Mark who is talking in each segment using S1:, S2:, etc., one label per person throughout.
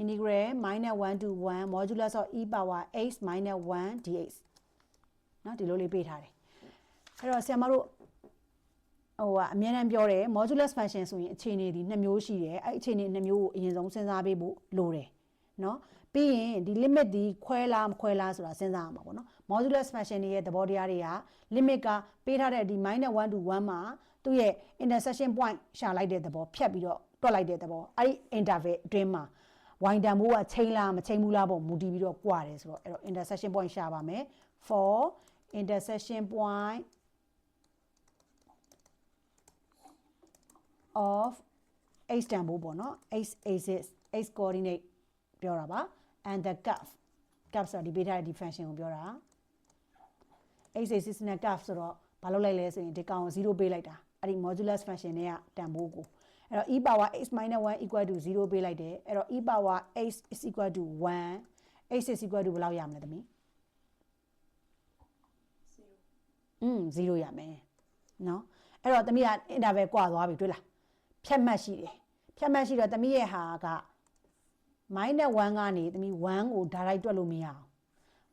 S1: integral minus 1 to 1 modulus of e power x minus 1 dx နော်ဒီလိုလေးပေးထားတယ်အဲ့တော့ဆရာမတို့ဟိုကအမြဲတမ်းပြောတယ် modulus function ဆိုရင်အခြေအနေဒီ2မျိုးရှိတယ်အဲ့အခြေအနေ2မျိုးကိုအရင်ဆုံးစဉ်းစားပေးဖို့လိုတယ်နော်ပြီးရင်ဒီ limit ဒီခွဲလားမခွဲလားဆိုတာစဉ်းစားရမှာပေါ့နော် modulus function တွေရဲ့သဘောတရားတွေက limit ကပေးထားတဲ့ဒီ -1 to 1မှာသူ့ရဲ့ intersection point ရှာလိုက်တဲ့သဘောဖြတ်ပြီးတော့တွက်လိုက်တဲ့သဘောအဲ့ဒီ interval အတွင်းမှာ y တန်ဖိုးကချိန်လားမချိန်ဘူးလားပေါ့မူတည်ပြီးတော့꽌တယ်ဆိုတော့အဲ့တော့ intersection point ရှာပါမယ် for intersection point of x တန်ဖိုးပေါ့နော် x axis x coordinate ပြောတာပါ and the curve curve ဆိုတာဒီပေးထားတဲ့ဒီ function ကိုပြောတာ x axis နဲ့ curve ဆိုတော့ဘာလုပ်လိုက်လဲဆိုရင်ဒီကောင်ကို0ပေးလိုက်တာအဲ့ဒီ modulus function နဲ့ကတန်ဖိုးကို အဲ့တော့ e power x 1 equal to 0ပေးလိုက်တယ်အဲ့တော့ e power x is equal to 1 x is equal to ဘယ်လောက်ရမလဲသမီး
S2: 0
S1: อืม0ရမယ်เนาะအဲ့တော့သမီးက interval กว่าသွားပြီတွေ့လားဖြတ်မှတ်ရှိတယ်ဖြတ်မှတ်ရှိတော့သမီးရဲ့ဟာက minus 1ကနေသမီး1ကို direct တွက်လို့မရအောင်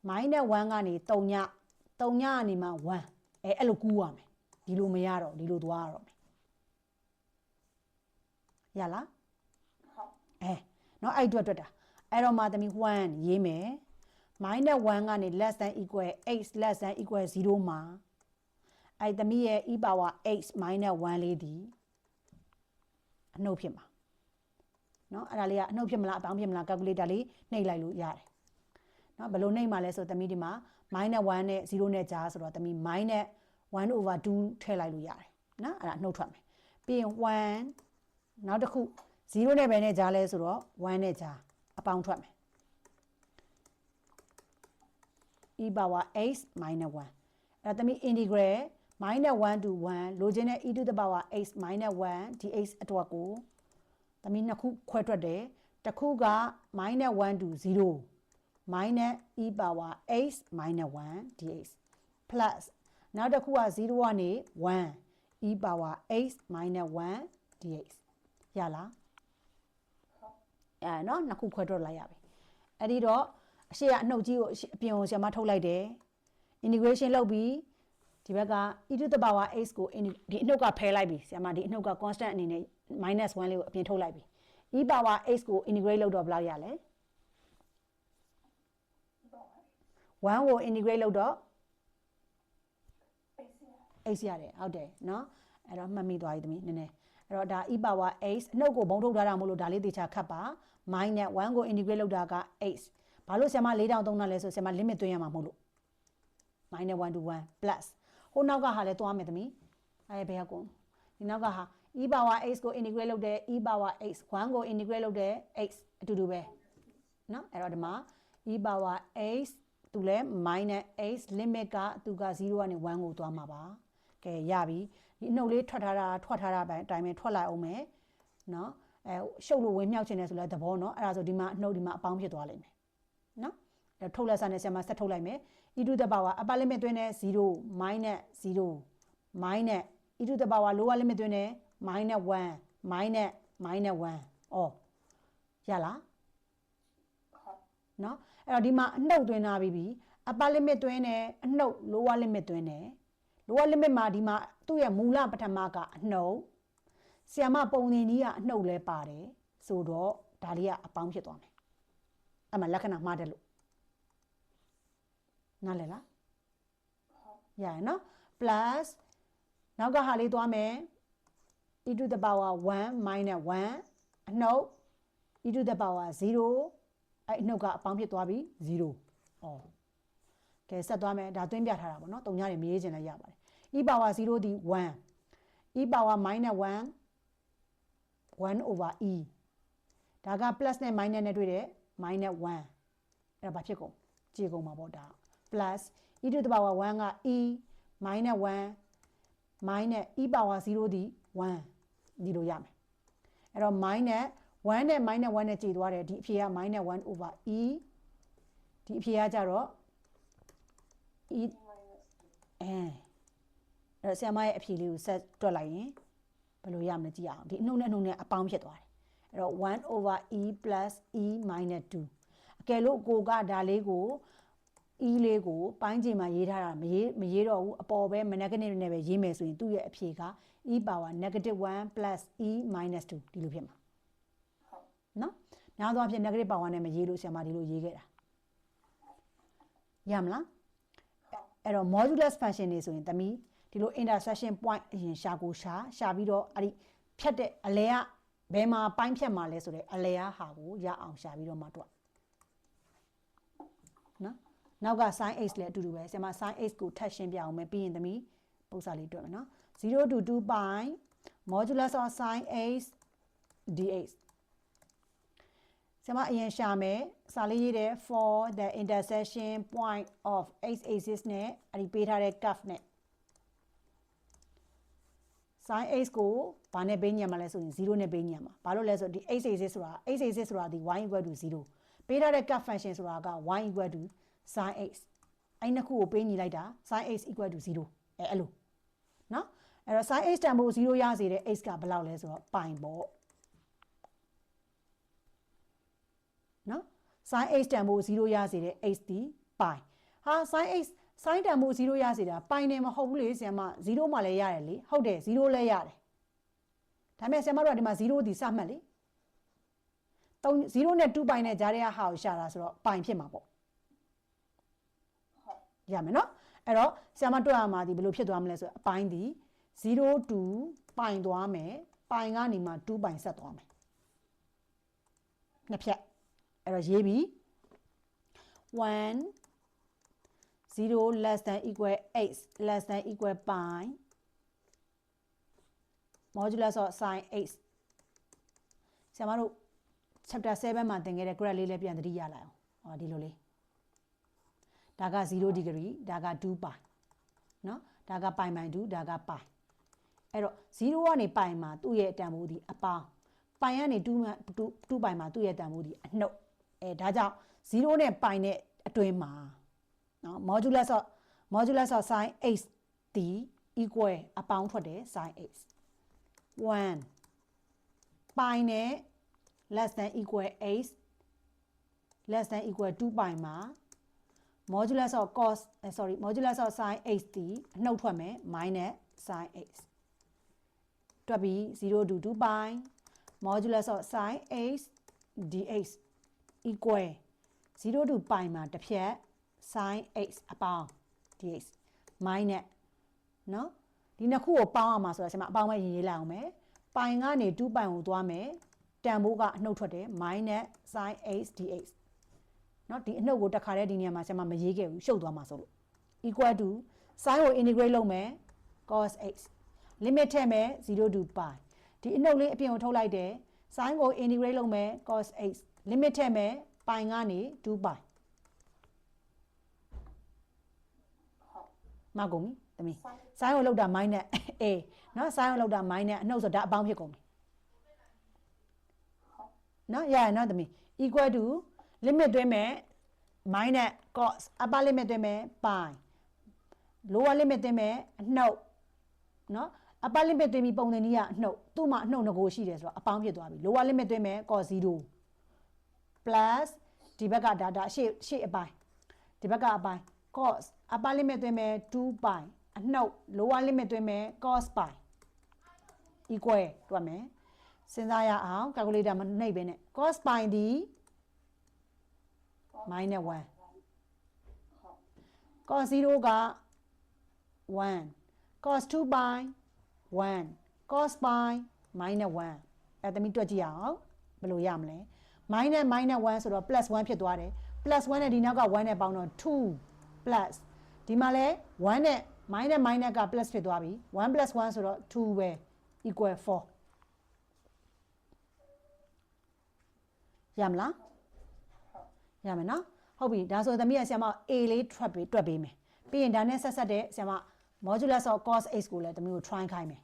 S1: minus 1ကနေ3ည3ညကနေမှ1အဲအဲ့လိုကူးရမယ်ဒီလိုမရတော့ဒီလိုသွားရတော့မယ် ရလား
S2: ဟုတ်
S1: အဲเนาะအဲ့အတွက်တွက်တာအဲ့တော့မှသမီး1ရေးမယ် minus 1ကနေ less than equal x less than equal 0မှာအဲ့သမီးရဲ့ e power x minus 1လေးဒီအနှုတ်ဖြစ်မှာเนาะအဲ့ဒါလေးကအနှုတ်ဖြစ်မလားအပေါင်းဖြစ်မလား calculator လေးနှိပ်လိုက်လို့ရတယ်เนาะဘယ်လိုနှိပ်မှာလဲဆိုသမီးဒီမှာ minus 1နဲ့0နဲ့ကြားဆိုတော့သမီး minus 1 over 2ထည့်လိုက်လို့ရတယ်เนาะအဲ့ဒါနှုတ်ထွက်မယ်ပြီးရင်1 နောက်တစ်ခု0နဲ့ပဲနဲ့ကြားလဲဆိုတော့1နဲ့ကြားအပေါင်းထွက်မယ် e power x minus 1အဲ့ဒါသမီး integral minus 1 to 1လိုချင်တဲ့ e to the power x minus 1 dx အတွက်ကိုသမီးနှစ်ခုခွဲထွက်တယ်တစ်ခုက minus 1 to 0 minus e power x minus 1 dx plus နောက်တစ်ခုက0ကနေ1 e power x minus 1 dx ရလား
S2: ဟုတ်
S1: အဲเนาะနှစ်ခုခွဲထွက်လိုက်ရပြီအဲ့ဒီတော့အရှိကအနှုတ်ကြီးကိုအရှိအပြင်ကိုဆရာမထုတ်လိုက်တယ် integration လုပ်ပြီးဒီဘက်က e to the power x ကို ini- ဒီအနှုတ်ကဖယ်လိုက်ပြီဆရာမဒီအနှုတ်က constant အနေနဲ့ minus 1လေးကိုအပြင်ထုတ်လိုက်ပြီ e power x ကို integrate လုပ်တော့ဘယ်လောက်ရလဲ
S2: တော့
S1: 1ကို integrate လုပ်တော့
S2: အေးစီ
S1: x ရတယ်ဟုတ်တယ်เนาะအဲ့တော့မှတ်မိသွားပြီသမီးနည်းနည်း အဲ့တော့ဒါ e power x အနှုတ်ကိုဘုံထုတ်ထားတာမို့လို့ဒါလေးသေချာခတ်ပါ minus 1ကို integrate လုပ်တာက x ဘာလို့ဆရာမ၄တောင်သုံးတာလဲဆိုဆရာမ limit သွင်းရမှာမဟုတ်လို့ minus 1 to 1 plus ဟိုနောက်ကဟာလဲသွားမယ်သမီးအဲ့ဘယ်ကကုန်ဒီနောက်ကဟာ e power x ကို integrate လုပ်တဲ့ e power x 1ကို integrate လုပ်တဲ့ x အတူတူပဲเนาะအဲ့တော့ဒီမှာ e power x သူလဲ minus x limit ကသူက0ကနေ1ကိုသွားမှာပါ ကဲရပြီဒီအနှုတ်လေးထွက်ထားတာထွက်ထားတာအတိုင်းပဲထွက်လိုက်အောင်မယ်နော်အဲရှုပ်လို့ဝင်မြောက်ခြင်းနဲ့ဆိုလဲသဘောနော်အဲ့ဒါဆိုဒီမှာအနှုတ်ဒီမှာအပေါင်းဖြစ်သွားလိမ့်မယ်နော်အဲထုတ်လက်စားနဲ့ဆရာမဆက်ထုတ်လိုက်မယ် e to the power upper limit တွင်းနဲ့0 minus 0 minus e to the power lower limit တွင်းနဲ့ minus 1 minus minus 1အော်ရလားနော်အဲ့တော့ဒီမှာအနှုတ်တွင်းထားပြီးပြီ upper limit တွင်းနဲ့အနှုတ် lower limit တွင်းနဲ့ lower limit မှာဒီမှာသူ့ရဲ့မူလပထမကအနှုတ်ဆီယမပုံနေကြီးကအနှုတ်လဲပါတယ်ဆိုတော့ဒါလေးကအပေါင်းဖြစ်သွားမယ်အဲ့မှာလက္ခဏာမှားတယ်လို့နားလည်လား
S2: ဟုတ်
S1: ရရနော် plus နောက်ကဟာလေးသွားမယ် e to the power 1 minus 1အနှုတ် e to the power 0အဲ့အနှုတ်ကအပေါင်းဖြစ်သွားပြီ0ဩကဲဆက်သွားမယ်ဒါသွင်းပြထားတာပေါ့နော်တုံညာတွေမရေးချင်လည်းရပါတယ် e power 0ဒီ1 e power minus 1 1 over e ဒါက plus နဲ့ minus နဲ့တွေ့တဲ့ minus 1အဲ့ဒါဘာဖြစ်ကုန်ကြည့်ကုန်မှာပေါ့ဒါ plus e to the power 1က e minus 1 minus e power 0ဒီ1ဒီလိုရမယ်အဲ့တော့ minus 1နဲ့ minus 1နဲ့ကြည်သွားတယ်ဒီအဖြေက minus 1 over e ဒီအဖြေကကြတော့ e အဲ အဲ့တော့ဆရာမရဲ့အဖြေလေးကိုဆက်တွက်လိုက်ရင်ဘယ်လိုရမလဲကြည့်အောင်ဒီအနှုတ်နဲ့အနှုတ်နဲ့အပေါင်းဖြစ်သွားတယ်အဲ့တော့1 over e plus e minus 2အကယ်လို့ကိုကဒါလေးကို e လေးကိုပိုင်းချိန်မှာရေးထားတာမရေးမရေးတော့ဘူးအပေါ်ပဲ negative နဲ့ပဲရေးမယ်ဆိုရင်သူ့ရဲ့အဖြေက e power negative 1 plus e minus 2ဒီလိုဖြစ်မှာ
S2: ဟုတ်
S1: နော်များသောအားဖြင့် negative power နဲ့မရေးလို့ဆရာမဒီလိုရေးခဲ့တာရမလားအဲ့တော့ modulus function တွေဆိုရင်တမီး ဒီလို intersection point အရင်ရှာကိုရှာရှာပြီးတော့အဲ့ဒီဖြတ်တဲ့အလဲကဘယ်မှာပိုင်းဖြတ်မှာလဲဆိုတဲ့အလဲကဟာကိုရအောင်ရှာပြီးတော့မှတွက်နော်နောက်က sin h လည်းအတူတူပဲဆရာမ sin h ကိုထပ်ရှင်းပြအောင်မယ်ပြီးရင်သမီးပုံစံလေးတွက်မယ်နော်0 to 2 pi modulus of sin h dx ဆရာမအရင်ရှာမယ်စာလေးရေးတယ် for the intersection point of x axis နဲ့အဲ့ဒီပေးထားတဲ့ curve နဲ့ sin x ကိုဘာနဲ့ပေးညံမှာလဲဆိုရင်0နဲ့ပေးညံမှာဘာလို့လဲဆိုတော့ဒီ x axis ဆိုတာ x axis ဆိုတာဒီ y equal to 0ပေးထားတဲ့ curve function ဆိုတာက y equal to sin x အဲ့နှစ်ခုကိုပေးညီလိုက်တာ sin x equal to 0အဲအဲ့လိုနော်အဲ့တော့ sin x တန်ဖိုး0ရစေတဲ့ x ကဘယ်လောက်လဲဆိုတော့ pi ပေါ့နော် sin x တန်ဖိုး0ရစေတဲ့ x ဒီ pi ဟာ sin x sin တန်ဖိုး0ရစေတာ pi နဲ့မဟုတ်ဘူးလေဆရာမ0မှလည်းရတယ်လေဟုတ်တယ်0လည်းရတယ်ဒါပေမဲ့ဆရာမတို့ကဒီမှာ0ဒီစမှတ်လေ3 0နဲ့2 pi နဲ့ကြားတဲ့ဟာကိုရှာတာဆိုတော့ pi ဖြစ်မှာပေါ့
S2: ဟုတ်
S1: ရမယ်နော်အဲ့တော့ဆရာမတွေ့ရမှာဒီဘယ်လိုဖြစ်သွားမလဲဆိုတော့အပိုင်းဒီ0 to ပိုင်သွားမယ်ပိုင်ကနေမှ2ပိုင်ဆက်သွားမယ်နှစ်ဖြတ်အဲ့တော့ရေးပြီး1 0 less than equal x less than equal pi modulus of sin x ဆရာမတို့ chapter 7မှာသင်ခဲ့တဲ့ graph လေးလည်းပြန်သတိရလိုက်အောင်ဟောဒီလိုလေး ဒါက0 degree ဒါက2 pi เนาะဒါက pi မိုင်2ဒါက pi အဲ့တော့0ကနေ pi မှာသူ့ရဲ့တန်ဖိုးဒီအပေါင်း pi ကနေ2 2 2 pi မှာသူ့ရဲ့တန်ဖိုးဒီအနှုတ်အဲဒါကြောင့်0နဲ့ pi နဲ့အတွင်းမှာ နော် modulus of modulus of sin x ဒီ equal အပေါင်းထွက်တယ် sin x 1 pi နဲ့ less than equal x less than equal 2 pi မှာ modulus of cos sorry modulus of sin x ဒီအနှုတ်ထွက်မယ် minus sin x တွက်ပြီး0 to 2 pi modulus of sin x dx equal 0 to pi မှာတစ်ဖြတ် sin x အပေါင်း dx minus เนาะဒီနှစ်ခုကိုပေါင်းအောင်မှာဆိုတော့ဆရာမအပေါင်းပဲရေးရေးလိုက်အောင်မယ် pi ကနေ2 pi ကိုသွားမယ်တန်ဖိုးကအနှုတ်ထွက်တယ် minus sin x dx เนาะဒီအနှုတ်ကိုတစ်ခါတည်းဒီနေရာမှာဆရာမမရေးခဲ့ဘူးရှုပ်သွားမှာဆိုလို့ equal to sin ကို integrate လုပ်မယ် cos x limit ထည့်မယ်0 to pi ဒီအနှုတ်လေးအပြင်ကိုထုတ်လိုက်တယ် sin ကို integrate လုပ်မယ် cos x limit ထည့်မယ် pi ကနေ2 pi မကုန်ပြီသမီး
S2: ဆိုင်း
S1: ကိုလောက်တာမိုင်းနဲ့အေးနော်ဆိုင်းကိုလောက်တာမိုင်းနဲ့အနှုတ်ဆိုဒါအပေါင်းဖြစ်ကုန်ပြီနော်ရရနော်သမီး equal to limit တွင်းမဲ့ minus cos upper limit တွင်းမဲ့ pi lower limit တွင်းမဲ့အနှုတ်နော် upper limit တွင်းပြီးပုံစံကြီးကအနှုတ်သူ့မှာအနှုတ်ငကိုရှိတယ်ဆိုတော့အပေါင်းဖြစ်သွားပြီ lower limit တွင်းမဲ့ cos 0 plus ဒီဘက်က data ရှေ့ရှေ့အပိုင်းဒီဘက်ကအပိုင်း cos upper limit သွင်းမယ်2 pi အနှုတ် lower limit သွင်းမယ် cos pi equal တွက်မယ်စဉ်းစားရအောင် calculator မနှိပ်ပဲနဲ့ cos pi ဒီ minus 1
S2: ဟုတ်
S1: cos 0က1 cos 2 pi 1 cos pi minus 1အဲ့ဒါသမီးတွက်ကြည့်ရအောင်ဘယ်လိုရမလဲ minus minus 1ဆိုတော့ plus 1ဖြစ်သွားတယ် plus 1နဲ့ဒီနောက်က1နဲ့ပေါင်းတော့2 plus ဒီမှာလဲ1နဲ့ minus minus က plus ဖြစ်သွားပြီ1 plus 1ဆိုတော့2ပဲ equal 4ရမလားရမယ်နော်ဟုတ်ပြီဒါဆိုသမီးကဆရာမ A လေးထွက်ပြီးတွက်ပေးမယ်ပြီးရင်ဒါနဲ့ဆက်ဆက်တဲ့ဆရာမ modulus of cos x ကိုလည်းသမီးကို try ခိုင်းမယ်